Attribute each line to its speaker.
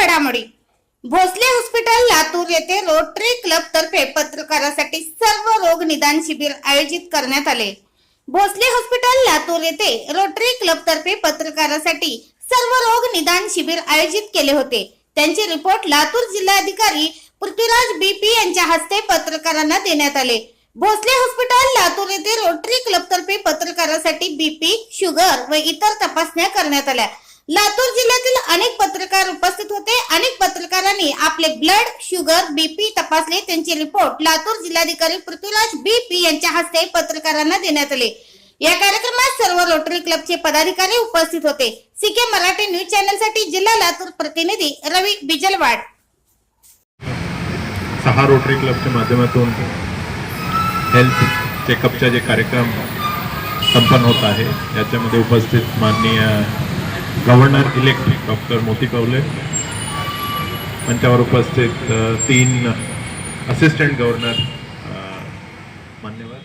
Speaker 1: घडामोडी. भोसले हॉस्पिटल लातूर येथे rotary club तर्फे पत्रकारासाठी सर्व रोग निदान शिबिर आयोजित करण्यात आले. भोसले हॉस्पिटल लातूर येथे रोटरी क्लब तर्फे पत्रकारासाठी सर्व रोग निदान शिबिर आयोजित केले होते. त्यांचे रिपोर्ट लातूर जिल्हाधिकारी पृथ्वीराज बीपी यांच्या हस्ते पत्रकारांना देण्यात आले. भोसले हॉस्पिटल लातूर येथे रोटरी क्लब तर्फे पत्रकारासाठी बीपी शुगर व इतर तपासण्या करण्यात आल्या. लातूर जिल्ह्यातील अनेक पत्रकार उपस्थित होते. अनेक पत्रकारांनी आपले ब्लड शुगर बीपी तपासले. त्यांचे रिपोर्ट लातूर जिल्हाधिकारी पृथ्वीराज बीपी यांच्या हस्ते पत्रकारांना देण्यात आले. या कार्यक्रमात सर्व रोटरी क्लबचे पदाधिकारी उपस्थित होते. सीके मराठी न्यूज चॅनलसाठी जिल्हा लातूर प्रतिनिधी रवी बिजलवाड.
Speaker 2: सहा रोटरी क्लबच्या माध्यमातून हेल्थ चेकअपचा जे कार्यक्रम संपन्न होत आहे याच्यामध्ये उपस्थित माननीय गव्हर्नर इलेक्ट डॉक्टर मोती कवले मंचावर उपस्थित तीन असिस्टंट गव्हर्नर मान्यवर.